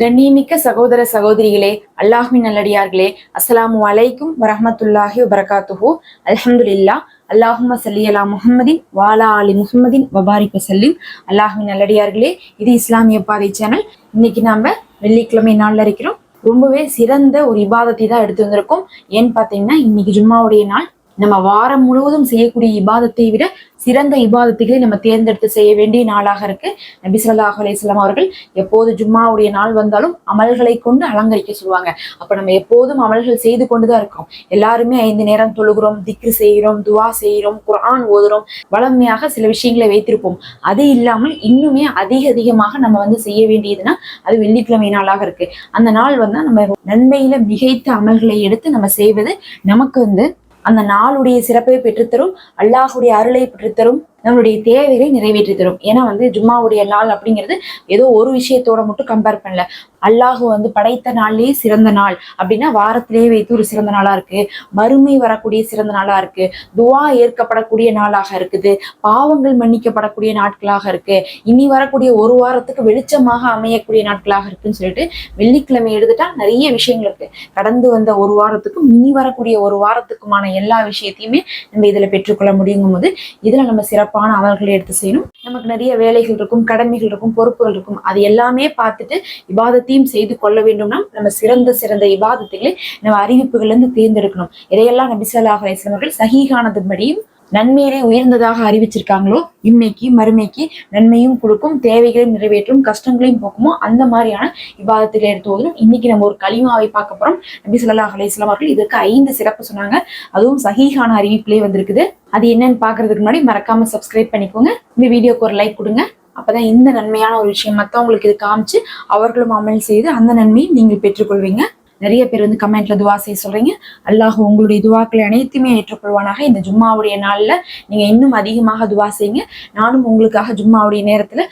கண்ணியமிக்க சகோதர சகோதரிகளே அல்லாஹ்மின் நல்லடியார்களே அஸ்ஸலாமு அலைக்கும் வரஹ்மத்துல்லாஹி வபரகாத்துஹு. அல்ஹம்துலில்லாஹ் அல்லாஹும சல்லி அலா முஹம்மதின் வாலா அலி முஹம்மதின் வபாரிக் வசல்லிம் அல்லாஹ்மின் நல்லடியார்களே இது இஸ்லாமிய பாதை சேனல். இன்னைக்கு நாம வெள்ளிக்கிழமை நாள்ல இருக்கிறோம். ரொம்பவே சிறந்த ஒரு இபாதத்தை தான் எடுத்து வந்திருக்கோம். ஏன்னு பார்த்தீங்கன்னா இன்னைக்கு ஜும்மாவுடைய நாள். நம்ம வாரம் முழுவதும் செய்யக்கூடிய இபாதத்தை விட சிறந்த இபாதத்துகளை நம்ம தேர்ந்தெடுத்து செய்ய வேண்டிய நாளாக இருக்கு. நபி சொல்லாஹ் அலிஸ்லாம் அவர்கள் எப்போது ஜும்மாவுடைய நாள் வந்தாலும் அமல்களை கொண்டு அலங்கரிக்க சொல்லுவாங்க. அப்ப நம்ம எப்போதும் அமல்கள் செய்து கொண்டுதான் இருக்கோம். எல்லாருமே ஐந்து நேரம் தொழுகிறோம் திக்ரு செய்கிறோம் துவா செய்கிறோம் குரான் ஓதுறோம். வளமையாக சில விஷயங்களை வைத்திருப்போம். அது இல்லாமல் இன்னுமே அதிக அதிகமாக நம்ம வந்து செய்ய வேண்டியதுன்னா அது வெள்ளிக்கிழமை நாளாக இருக்கு. அந்த நாள் வந்து நம்ம நன்மையில மிகைத்த அமல்களை எடுத்து நம்ம செய்வது நமக்கு வந்து அந்த நாளுடைய சிறப்பை பெற்றுத்தரும் அல்லாஹுடைய அருளை பெற்றுத்தரும் நம்மளுடைய தேவைகளை நிறைவேற்றி தரும் ஏன்னா வந்து ஜும்மாவுடைய நாள் அப்படிங்கிறது ஏதோ ஒரு விஷயத்தோட மட்டும் கம்பேர் பண்ணல. அல்லாஹு வந்து படைத்த நாள்லயே சிறந்த நாள் அப்படின்னா வாரத்திலேயே வைத்து ஒரு சிறந்த நாளா இருக்கு. மறுமை வரக்கூடிய சிறந்த நாளா இருக்கு. துவா ஏற்கப்படக்கூடிய நாளாக இருக்குது. பாவங்கள் மன்னிக்கப்படக்கூடிய நாட்களாக இருக்கு. இனி வரக்கூடிய ஒரு வாரத்துக்கு வெளிச்சமாக அமையக்கூடிய நாட்களாக இருக்குன்னு சொல்லிட்டு வெள்ளிக்கிழமை எடுத்துட்டா நிறைய விஷயங்கள் இருக்கு. கடந்து வந்த ஒரு வாரத்துக்கும் இனி வரக்கூடிய ஒரு வாரத்துக்குமான எல்லா விஷயத்தையுமே நம்ம இதுல பெற்றுக்கொள்ள முடியுங்கும் போது இதுல நம்ம சிறப்பான அமல்களை எடுத்து செய்யணும். நமக்கு நிறைய வேலைகள் இருக்கும் கடமைகள் இருக்கும் பொறுப்புகள் இருக்கும். அது எல்லாமே பார்த்துட்டு இபாதத்தையும் செய்து கொள்ள வேண்டும்னா நம்ம சிறந்த சிறந்த இபாதத்துகளை நம்ம அறிவிப்புகள்ல இருந்து தேர்ந்தெடுக்கணும். இதையெல்லாம் நபிசல்லாஹ் ஸல்லல்லாஹு அலைஹி அவர்கள் நன்மையிலே உயர்ந்ததாக அறிவிச்சிருக்காங்களோ இம்மைக்கு மறுமைக்கு நன்மையும் கொடுக்கும் தேவைகளையும் நிறைவேற்றும் கஷ்டங்களையும் போக்குமோ அந்த மாதிரியான விவாதத்தில் எடுத்து ஓதும் இன்னைக்கு நம்ம ஒரு களிமாவை பார்க்க போறோம். நபி ஸல்லல்லாஹு அலையம் அவர்கள் இதற்கு ஐந்து சிறப்பு சொன்னாங்க. அதுவும் சகிகான அறிவிப்பிலே வந்திருக்குது. அது என்னன்னு பார்க்கறதுக்கு முன்னாடி மறக்காம சப்ஸ்கிரைப் பண்ணிக்கோங்க. இந்த வீடியோக்கு ஒரு லைக் கொடுங்க. அப்பதான் இந்த நன்மையான ஒரு விஷயம் மற்றவங்களுக்கு இது காமிச்சு அவர்களும் அமல் செய்து அந்த நன்மையை நீங்கள் பெற்றுக்கொள்வீங்க. நிறைய பேர் வந்து கமெண்ட்ல துவா செய்ய சொல்றீங்க. அல்லாஹ் உங்களுடைய துவாக்களை அனைத்துமே ஏற்றுக்கொள்வானாக. இந்த ஜும்மாவுடைய நாள்ல நீங்க இன்னும் அதிகமாக துவா செய்யுங்க. நானும் உங்களுக்காக ஜும்மாவுடைய நேரத்துல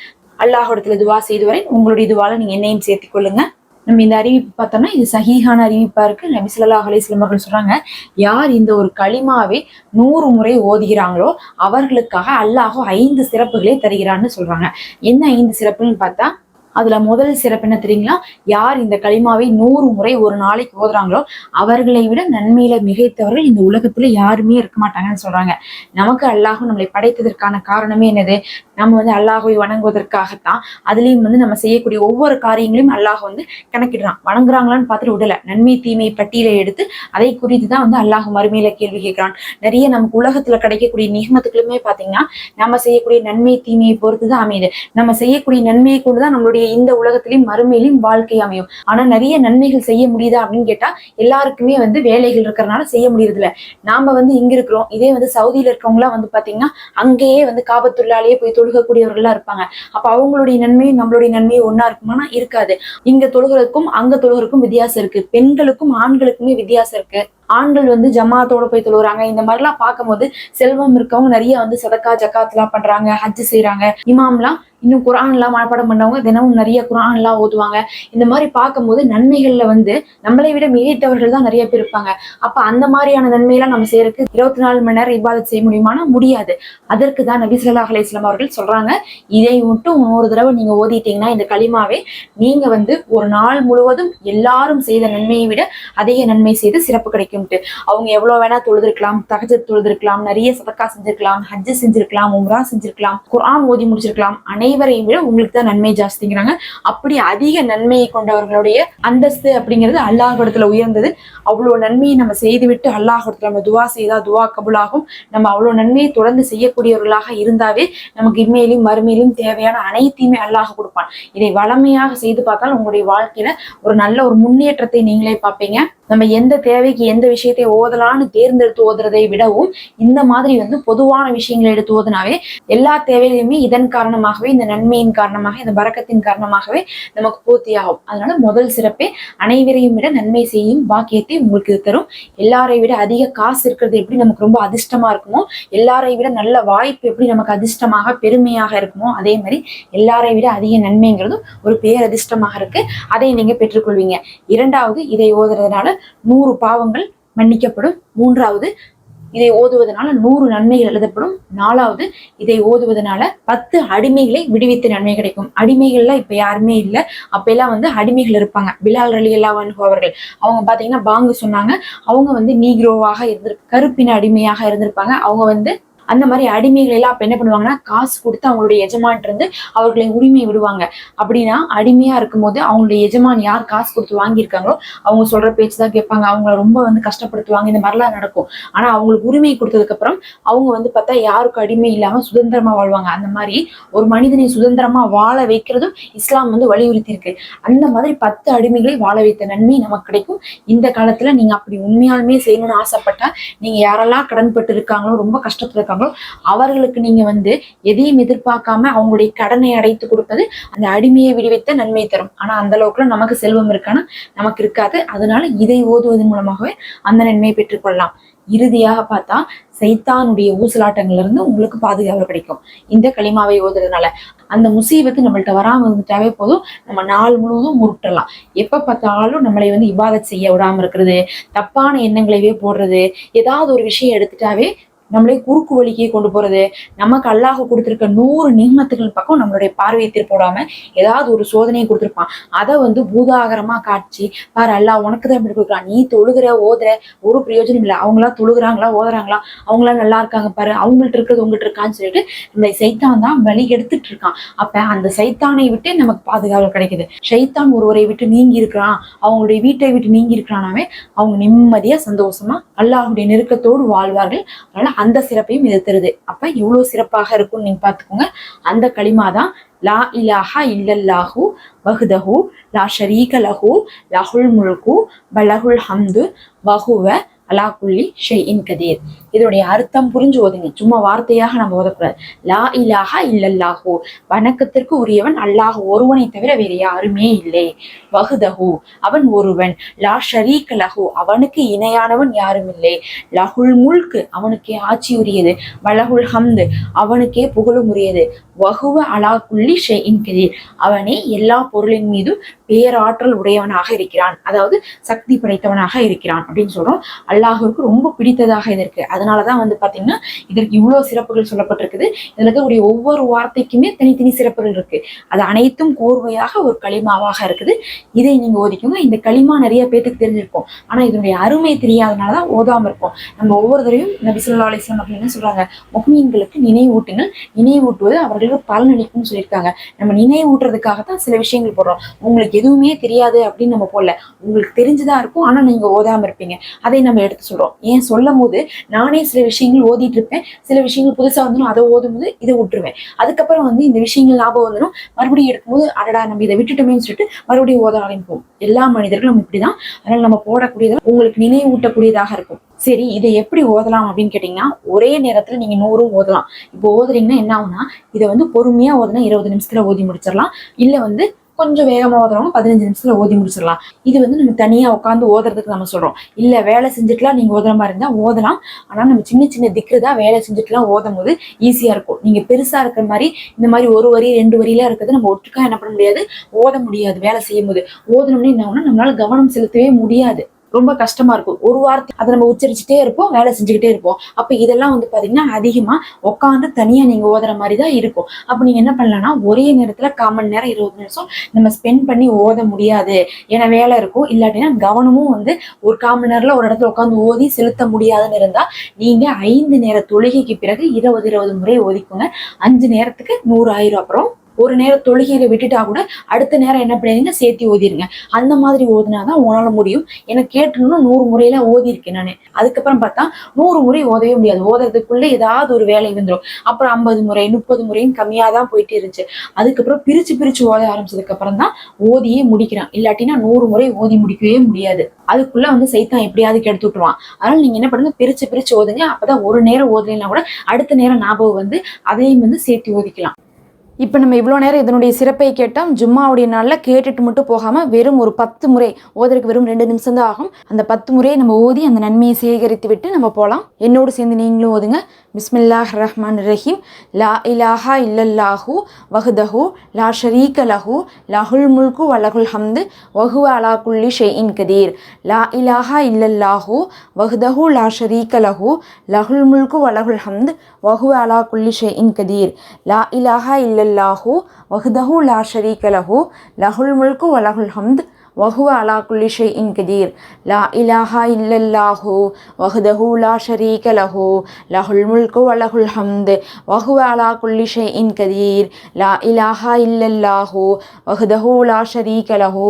அல்லாஹிடத்துல துவா செய்து வரேன். உங்களுடைய துவால நீங்க என்னையும் சேர்த்துக் கொள்ளுங்க. நம்ம இந்த அறிவிப்பு பார்த்தோம்னா இது சஹீஹான அறிவிப்பா இருக்கு. நபி ஸல்லல்லாஹு அலைஹி அவர்கள் சொல்றாங்க யார் இந்த ஒரு களிமாவை நூறு முறை ஓதுகிறாங்களோ அவர்களுக்காக அல்லாஹோ ஐந்து சிறப்புகளே தருகிறான்னு சொல்றாங்க. என்ன ஐந்து சிறப்புன்னு பார்த்தா அதுல முதல் சிறப்பு என்ன தெரியுங்களா? யார் இந்த களிமாவை நூறு முறை ஒரு நாளைக்கு ஓதுறாங்களோ அவர்களை விட நன்மையில மிகைத்தவர்கள் இந்த உலகத்துல யாருமே இருக்க மாட்டாங்கன்னு சொல்றாங்க. நமக்கு அல்லாஹும் நம்மளை படைத்ததற்கான காரணமே என்னது? நம்ம வந்து அல்லாஹுவை வணங்குவதற்காகத்தான் அதுலயும் வந்து நம்ம செய்யக்கூடிய ஒவ்வொரு காரியங்களையும் அல்லாஹ் வந்து கணக்கிடுறான். வணங்குறாங்களான்னு பார்த்துட்டு விடல. நன்மை தீமை பட்டியலை எடுத்து அதை குறித்து தான் வந்து அல்லாஹ் மறுமையில கேள்வி கேட்கிறான். நிறைய நமக்கு உலகத்துல கிடைக்கக்கூடிய நிகமத்துக்களுமே பாத்தீங்கன்னா நம்ம செய்யக்கூடிய நன்மை தீமையை பொறுத்து தான் அமையுது. நம்ம செய்யக்கூடிய நன்மையை கொண்டு தான் நம்மளுடைய இந்த உலகத்திலையும் மறுமையிலையும் வாழ்க்கை அமையும். ஆனா நிறைய நன்மைகள் செய்ய முடியுதா அப்படின்னு கேட்டா எல்லாருக்குமே வந்து வேலைகள் இருக்கிறனால செய்ய முடியறது இல்ல நாம வந்து இங்க இருக்கிறோம். இதே வந்து சவுதியில இருக்கவங்களாம் வந்து பாத்தீங்கன்னா அங்கேயே வந்து காபத்துள்ளாலேயே போய் தொழுகக்கூடியவர்கள்லாம் இருப்பாங்க. அப்ப அவங்களுடைய நன்மையும் நம்மளுடைய நன்மையும் ஒன்னா இருக்குமானா இருக்காது. இங்க தொழுகிறதுக்கும் அங்க தொழுகிறதுக்கும் வித்தியாசம் இருக்கு. பெண்களுக்கும் ஆண்களுக்குமே வித்தியாசம் இருக்கு. ஆண்கள் வந்து ஜமாத்தோட போய் தொழுகிறாங்க இந்த மாதிரிலாம் பார்க்கும்போது செல்வம் இருக்கவங்க நிறைய வந்து சதக்கா ஜக்காத்லாம் பண்றாங்க ஹஜ் செய்யறாங்க இமாம்லாம் இன்னும் குரான்லாம் மனப்பாடம் பண்ணவங்க தினமும் நிறைய குரான்லாம் ஓதுவாங்க. இந்த மாதிரி பார்க்கும்போது நன்மைகள்ல வந்து நம்மளை விட மிகைத்தவர்கள் தான் நிறைய பேர் இருப்பாங்க. அப்ப அந்த மாதிரியான நன்மையெல்லாம் நம்ம செய்யறதுக்கு இருபத்தி நாலு மணி நேரம் இபாதத் செய்ய முடியுமானா முடியாது. அதற்கு தான் நபி ஸல்லல்லாஹு அலைஹி அவர்கள் சொல்றாங்க இதை மட்டும் ஒரு தடவை நீங்க ஓதிட்டீங்கன்னா இந்த களிமாவே நீங்க வந்து ஒரு நாள் முழுவதும் எல்லாரும் செய்த நன்மையை விட அதிக நன்மை செய்து சிறப்பு கிடைக்கும். வரைக்கும்ட்டு அவங்க எவ்வளோ வேணா தொழுதுருக்கலாம் தகஜத் தொழுதிருக்கலாம் நிறைய சதக்கா செஞ்சிருக்கலாம் ஹஜ்ஜு செஞ்சிருக்கலாம் உம்ரா செஞ்சிருக்கலாம் குரான் ஓதி முடிச்சிருக்கலாம் அனைவரையும் விட உங்களுக்கு தான் நன்மை ஜாஸ்திங்கிறாங்க. அப்படி அதிக நன்மையை கொண்டவர்களுடைய அந்தஸ்து அப்படிங்கிறது அல்லாஹிடத்துல உயர்ந்தது. அவ்வளவு நன்மையை நம்ம செய்துவிட்டு அல்லாஹிடத்துல நம்ம துவா செய்தா துவா கபுலாகும். நம்ம அவ்வளவு நன்மையை தொடர்ந்து செய்யக்கூடியவர்களாக இருந்தாவே நமக்கு இம்மையிலும் மறுமையிலும் தேவையான அனைத்தையுமே அல்லாஹ் கொடுப்பான். இதை வளமையாக செய்து பார்த்தால் உங்களுடைய வாழ்க்கையில ஒரு நல்ல ஒரு முன்னேற்றத்தை நீங்களே பார்ப்பீங்க. நம்ம எந்த தேவைக்கு எந்த விஷயத்தை ஓதலான்னு தேர்ந்தெடுத்து ஓதுறதை விடவும் இந்த மாதிரி வந்து பொதுவான விஷயங்களை எடுத்து ஓதுனாவே எல்லா தேவையிலுமே இதன் காரணமாகவே இந்த நன்மையின் காரணமாக இந்த பறக்கத்தின் காரணமாகவே நமக்கு பூர்த்தியாகும். அதனால முதல் சிறப்பே அனைவரையும் விட நன்மை செய்யும் பாக்கியத்தை உங்களுக்கு இது தரும். எல்லாரை விட அதிக காசு இருக்கிறது எப்படி நமக்கு ரொம்ப அதிர்ஷ்டமா இருக்குமோ எல்லாரை விட நல்ல வாய்ப்பு எப்படி நமக்கு அதிர்ஷ்டமாக பெருமையாக இருக்குமோ அதே மாதிரி எல்லாரை விட அதிக நன்மைங்கிறதும் ஒரு பேரதிர்ஷ்டமாக இருக்கு. அதை நீங்க பெற்றுக்கொள்வீங்க. இரண்டாவது இதை ஓதுறதுனால நூறு பாவங்கள் மன்னிக்கப்படும். மூன்றாவது இதை ஓதுவதனால நூறு நன்மைகள் எழுதப்படும். நாலாவது இதை ஓதுவதனால பத்து அடிமைகளை விடுவித்த நன்மை கிடைக்கும். அடிமைகள்லாம் இப்ப யாருமே இல்லை. அப்பெல்லாம் வந்து அடிமைகள் இருப்பாங்க. பிலால் அலி அல்லா அவர்கள். அவங்க பாத்தீங்கன்னா பாங்கு சொன்னாங்க. அவங்க வந்து நீக்ரோவாக இருந்து கருப்பின அடிமையாக இருந்திருப்பாங்க. அவங்க வந்து அந்த மாதிரி அடிமைகள் எல்லாம் அப்போ என்ன பண்ணுவாங்கன்னா காசு கொடுத்து அவங்களுடைய எஜமான் இருந்து அவர்களை உரிமை விடுவாங்க. அப்படின்னா அடிமையா இருக்கும்போது அவங்களுடைய எஜமான் யார் காசு கொடுத்து வாங்கியிருக்காங்களோ அவங்க சொல்ற பேச்சு தான் கேட்பாங்க. அவங்கள ரொம்ப வந்து கஷ்டப்படுத்துவாங்க. இந்த மாதிரிலாம் நடக்கும். ஆனா அவங்களுக்கு உரிமை கொடுத்ததுக்கு அப்புறம் அவங்க வந்து பார்த்தா யாருக்கும் அடிமை இல்லாம சுதந்திரமா வாழ்வாங்க. அந்த மாதிரி ஒரு மனிதனை சுதந்திரமா வாழ வைக்கிறதும் இஸ்லாம் வந்து வலியுறுத்தி இருக்கு அந்த மாதிரி பத்து அடிமைகளை வாழ வைத்த நன்மை நமக்கு கிடைக்கும். இந்த காலத்துல நீங்க அப்படி உண்மையாலுமே செய்யணும்னு ஆசைப்பட்டா நீங்க யாரெல்லாம் கடன்பட்டு இருக்காங்களோ ரொம்ப கஷ்டத்துல இருக்காங்களோ அவர்களுக்கு நீங்க வந்து எதையும் எதிர்பார்க்காம அவங்களுடைய கடனை அடைத்து கொடுப்பது அந்த அடிமையை விடுவித்த நன்மை தரும். ஆனா அந்த அளவுக்குலாம் நமக்கு செல்வம் இருக்கானா? நமக்கு இருக்காது. அதனால இதை ஓதுவதன் மூலமாகவே அந்த நன்மையை பெற்றுக்கொள்ளலாம். இறுதியாக பார்த்தா சைத்தானுடைய ஊசலாட்டங்கள்ல இருந்து உங்களுக்கு பாதுகாப்பு கிடைக்கும். இந்த களிமாவை ஓதுறதுனால அந்த முசீபத்து நம்மள்ட்ட வராம இருந்துட்டாவே போதும். நம்ம நாள் முழுவதும் முருட்டலாம். எப்ப பார்த்தாலும் நம்மளை வந்து இபாதத் செய்ய விடாம இருக்கிறது தப்பான எண்ணங்களைவே போடுறது ஏதாவது ஒரு விஷயம் எடுத்துட்டாவே நம்மளே குறுக்கு வழிக்கே கொண்டு போறது நமக்கு அல்லாஹ் கொடுத்திருக்க நூறு நியமத்துகள் பக்கம் நம்மளுடைய பார்வையை திருப்போடாம ஏதாவது ஒரு சோதனையை கொடுத்துருப்பான். அதை வந்து பூதாகரமா காட்சி பாரு அல்லா உனக்கு தான் இப்படி கொடுக்குறான். நீ தொழுகிற ஓதுற ஒரு பிரயோஜனம் இல்லை. அவங்களா தொழுகிறாங்களா ஓதுறாங்களா? அவங்களா நல்லா இருக்காங்க பாரு. அவங்கள்ட்ட இருக்கிறது உங்கள்கிட்ட இருக்கான்னு சொல்லிட்டு இந்த சைத்தான் தான் வழி எடுத்துட்டு இருக்கான். அப்ப அந்த சைத்தானை விட்டு நமக்கு பாதுகாவல் கிடைக்குது. சைத்தான் ஒருவரை விட்டு நீங்கி இருக்கிறான். அவங்களுடைய வீட்டை விட்டு நீங்கி இருக்கிறானாவே அவங்க நிம்மதியா சந்தோஷமா அல்லாஹுடைய நெருக்கத்தோடு வாழ்வார்கள். அதனால அந்த சிறப்பையும் இது தருது. அப்ப இவ்வளவு சிறப்பாக இருக்கும்னு நீங்க பாத்துக்கோங்க அந்த களிமா தான் லா இலாஹா இல்லல்லாஹு வகுதஹு லா ஷரீக லஹு லஹுல் முல்கு பலகுல் ஹம்து வஹுவ அலா குல்லி ஷெய்இன் கதீர். இதனுடைய அர்த்தம் புரிஞ்சு ஓதுங்க சும்மா வார்த்தையாக நம்ம ஓதக்கூடாது லா இலாஹா இல்லல்லாஹோ. வணக்கத்திற்கு உரியவன் அல்லாஹ் ஒருவனை தவிர வேறு யாருமே இல்லை. வகுதஹு அவன் ஒருவன். லா ஷரீக் லஹு. அவனுக்கு இணையானவன் யாரும் இல்லை. லஹுல் முல்கு. அவனுக்கே ஆட்சி உரியது. வலகுல் ஹம்து. அவனுக்கே புகழும் உரியது. வகுவ அலா குள்ளி ஷே கதீர். அவனே எல்லா பொருளின் மீதும் பேராற்றல் உடையவனாக இருக்கிறான். அதாவது சக்தி படைத்தவனாக இருக்கிறான் அப்படின்னு சொல்றோம். அல்லாஹுக்கு ரொம்ப பிடித்ததாக இது அதனால அதனாலதான் வந்து பாத்தீங்கன்னா இதற்கு இவ்வளவு சிறப்புகள் சொல்லப்பட்டிருக்குது. இதில் இருக்கக்கூடிய ஒவ்வொரு வார்த்தைக்குமே தனித்தனி சிறப்புகள் இருக்கு. அது அனைத்தும் கோர்வையாக ஒரு களிமாவாக இருக்குது. இதை நீங்க ஓதிக்கோங்க. இந்த களிமா நிறைய பேத்துக்கு தெரிஞ்சிருக்கும். ஆனா இதனுடைய அருமை தெரியாதனாலதான் ஓதாமல் இருக்கும் நம்ம ஒவ்வொரு தடவையும் நபி சொல்லா அலிஸ்லாம் அப்படின்னு சொல்கிறாங்க சொல்றாங்க. முக்மீன்களுக்கு நினைவூட்டுங்கள். நினைவூட்டுவது அவர்களுக்கு பலனளிக்கும்னு சொல்லியிருக்காங்க. நம்ம நினைவூட்டுறதுக்காக தான் சில விஷயங்கள் போடுறோம். உங்களுக்கு எதுவுமே தெரியாது அப்படின்னு நம்ம போடல. உங்களுக்கு தெரிஞ்சுதான் இருக்கும். ஆனால் நீங்கள் ஓதாமல் இருப்பீங்க. அதை நம்ம எடுத்து சொல்கிறோம் ஏன் சொல்லும் போது நான் சில விஷயங்கள் ஓதிட்டு இருப்பேன். சில விஷயங்கள் புதுசா வந்துடும் அதை ஓதும்போது இதை விட்டுருவேன். அதுக்கப்புறம் வந்து இந்த விஷயங்கள் லாபம் வந்துடும் மறுபடியும் எடுக்கும்போது அடடா நம்ம இதை விட்டுட்டோமேன்னு சொல்லிட்டு மறுபடியும் ஓத ஆரம்பிப்போம். எல்லா மனிதர்களும் இப்படிதான். அதனால நம்ம போடக்கூடியது உங்களுக்கு நினைவூட்டக்கூடியதாக இருக்கும். சரி இதை எப்படி ஓதலாம் அப்படின்னு கேட்டிங்கன்னா ஒரே நேரத்துல நீங்க நூறும் ஓதலாம். இப்போ ஓதுறீங்கன்னா என்ன ஆகும்னா இதை வந்து பொறுமையா ஓதுனா இருபது நிமிஷத்துல ஓதி முடிச்சிடலாம். இல்ல வந்து கொஞ்சம் வேகமா ஓதுறவங்க பதினஞ்சு நிமிஷத்துல ஓதி முடிச்சிடலாம். இது வந்து நம்ம தனியா உட்காந்து ஓதுறதுக்கு நம்ம சொல்றோம். இல்ல வேலை செஞ்சுட்டுலாம் நீங்க ஓதுற மாதிரி இருந்தா ஓதலாம். ஆனா நம்ம சின்ன சின்ன திக்கு தான் வேலை செஞ்சுட்டுலாம் ஓதும் போது ஈஸியா இருக்கும். நீங்க பெருசா இருக்கிற மாதிரி இந்த மாதிரி ஒரு வரி ரெண்டு வரியெல்லாம் இருக்கிறது நம்ம ஒட்டுக்கா என்ன பண்ண முடியாது? ஓத முடியாது வேலை செய்யும் போது ஓதணும்னு என்ன ஆகும்னா நம்மளால கவனம் செலுத்தவே முடியாது. ரொம்ப கஷ்டமா இருக்கும். ஒரு வார்த்தை அதை நம்ம உச்சரிச்சுட்டே இருப்போம் வேலை செஞ்சுக்கிட்டே இருப்போம். அப்ப இதெல்லாம் வந்து பாத்தீங்கன்னா அதிகமா உட்காந்து தனியா நீங்க ஓதுற மாதிரி தான் இருக்கும். அப்ப நீங்க என்ன பண்ணலாம்னா ஒரே நேரத்துல காமன் நேரம் இருபது நிமிஷம் நம்ம ஸ்பெண்ட் பண்ணி ஓத முடியாது. ஏன்னா வேலை இருக்கும். இல்லாட்டினா கவனமும் வந்து ஒரு காமன் நேரத்துல ஒரு இடத்துல உட்காந்து ஓதி செலுத்த முடியாதுன்னு இருந்தா நீங்க ஐந்து நேர தொழுகைக்கு பிறகு இருபது இருபது முறை ஓதிக்கோங்க. அஞ்சு நேரத்துக்கு நூறு ஆயிரம் அப்புறம் ஒரு நேரம் தொழுகையில விட்டுட்டா கூட அடுத்த நேரம் என்ன பண்ணுறீங்க சேர்த்து ஓதிருங்க அந்த மாதிரி ஓதினாதான் உணர முடியும். எனக்கு கேட்டணும்னு நூறு முறையில ஓதி இருக்கேன் நான். அதுக்கப்புறம் பார்த்தா நூறு முறை ஓதவே முடியாது. ஓதுறதுக்குள்ள ஏதாவது ஒரு வேலை வந்துடும் அப்புறம் ஐம்பது முறை முப்பது முறையும் கம்மியா தான் போயிட்டு இருந்துச்சு. அதுக்கப்புறம் பிரிச்சு பிரிச்சு ஓத ஆரம்பிச்சதுக்கு அப்புறம் தான் ஓதியே முடிக்கிறான். இல்லாட்டினா நூறு முறை ஓதி முடிக்கவே முடியாது. அதுக்குள்ள வந்து சைத்தான் எப்படியாவது கெடுத்து விட்டுருவான். அதனால நீங்க என்ன பண்ணுங்க? பிரிச்சு பிரிச்சு ஓதுங்க. அப்பதான் ஒரு நேரம் ஓதலைன்னா கூட அடுத்த நேரம் ஞாபகம் வந்து அதையும் வந்து சேர்த்து ஓதிக்கலாம். இப்போ நம்ம இவ்வளோ நேரம் இதனுடைய சிறப்பை கேட்டோம். ஜும்மாவுடைய நாளில் கேட்டுட்டு மட்டும் போகாமல் வெறும் ஒரு பத்து முறை ஓதற்கு வெறும் ரெண்டு நிமிஷம் தான் ஆகும். அந்த பத்து முறையை நம்ம ஓதி அந்த நன்மையை சேகரித்து விட்டு நம்ம போகலாம் என்னோடு சேர்ந்து நீங்களும் ஓதுங்க. பிஸ்மில்லாஹ் ரஹ்மான் ரஹீம் லா இலாஹா இல்லல்லாஹு வஹுதஹு லா ஷரீக லஹு லஹுல் முல்கு வலகுல் ஹம்து வஹு அலா குல்லி ஷெயின் கதீர். லா இலாஹா இல்லல்லாஹு வஹுதஹு லா ஷரீக லஹு லஹுல் முல்கு வலகுல் ஹம்து வஹு அலா குல்லி ஷெயின் கதீர். லா இலாஹா இல்லல்லாஹு வஹுதஹு லா ஷரீக லஹு லஹுல் முல்கு வலகுல் ஹம்து வஹுவ அலா குல்லிஷை இன் கதீர். லா இலாஹா இல்லல்லாஹோ வஹுதஹு லா ஷரீக லஹோ லஹுல் முல்கு வலஹுல் ஹம்து வஹுவ அலா குல்லிஷை இன் கதீர். லா இலாஹா இல்லல்லாஹோ வஹுதஹு லா ஷரீக லஹோ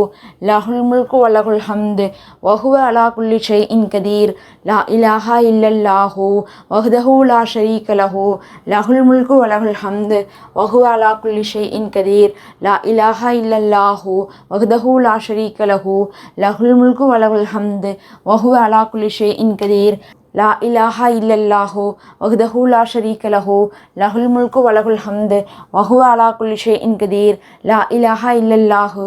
லஹுல் முல்கு வலஹுல் ஹம்து வஹுவ அலா குல்லிஷை இன் கதீர். லா இலாஹா இல்லல்லாஹோ வஹுதஹு லா ஷரீக லஹோ லஹுல் முல்கு வலஹுல் ஹம்து வஹுவ அலா குல்லிஷை இன் கதீர். லா இலாஹா இல்லல்லாஹோ வஹுதஹு லா ஷரீக் ஷரீக்க லஹு லஹுல் முல்கு வலகுல் ஹம்து வஹு அலா குலிஷே இன்கதீர் லா இலாஹா இல்லல்லாஹோ வஹ்தஹூ லா ஷரீக்க லஹோ லஹுல் முல்கு வலகுல் ஹம்து வஹு அலா குலிஷே இன்கதீர் லா இலாஹா இல்லல்லாஹோ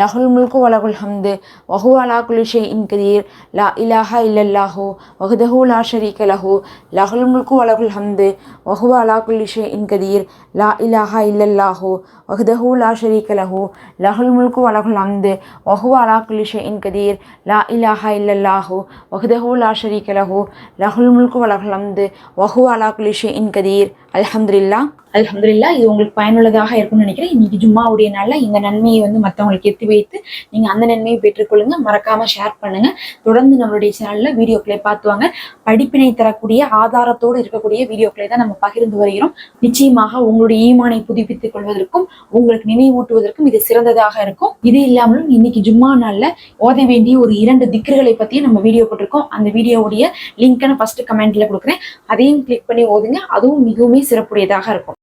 லஹுல் முல்கு வலகுல் ஹம்து வஹு அலா குலிஷே இன் கதீர் லா இலாஹா இல்லல்லாஹு வஹுதஹு லா ஷரீக லஹு லஹுல் முல்கு வலகுல் ஹம்து வஹு அலா குலிஷே இன் கதீர் லா இலாஹா இல்லல்லாஹு வஹுதஹு லா ஷரீக லஹு லஹுல் முல்கு வலகுல் ஹம்து வஹு அலா குலிஷே இன் கதீர் லா இலாஹா இல்லல்லாஹு வஹுதஹு லா ஷரீக லஹு லஹுல் முல்கு வலகுல் ஹம்து வஹு அலா குலிஷே இன் கதீர். அல்ஹம்துல்லா அலமதுல்லா இது உங்களுக்கு பயனுள்ளதாக இருக்கும்னு நினைக்கிறேன். இன்னைக்கு ஜும்மாவுடைய நாளில் இந்த நன்மையை வந்து மற்றவங்களுக்கு எத்தி வைத்து நீங்கள் அந்த நன்மையை பெற்றுக்கொள்ளுங்க மறக்காமல் ஷேர் பண்ணுங்கள் தொடர்ந்து நம்மளுடைய சேனலில் வீடியோக்களை பார்த்துவாங்க படிப்பினை தரக்கூடிய ஆதாரத்தோடு இருக்கக்கூடிய வீடியோக்களை தான் நம்ம பகிர்ந்து வருகிறோம். நிச்சயமாக உங்களுடைய ஈமானை புதுப்பித்துக் கொள்வதற்கும் உங்களுக்கு நினைவூட்டுவதற்கும் இது சிறந்ததாக இருக்கும். இது இல்லாமலும் இன்னைக்கு ஜும்மா நாளில் ஓத வேண்டிய ஒரு இரண்டு திக்கர்களை பற்றியும் நம்ம வீடியோ போட்டிருக்கோம். அந்த வீடியோவுடைய லிங்க்கை நான் ஃபர்ஸ்ட் கமெண்ட்ல கொடுக்குறேன். அதையும் கிளிக் பண்ணி ஓதுங்க. அதுவும் மிகவும் சிறப்புடையதாக இருக்கும்.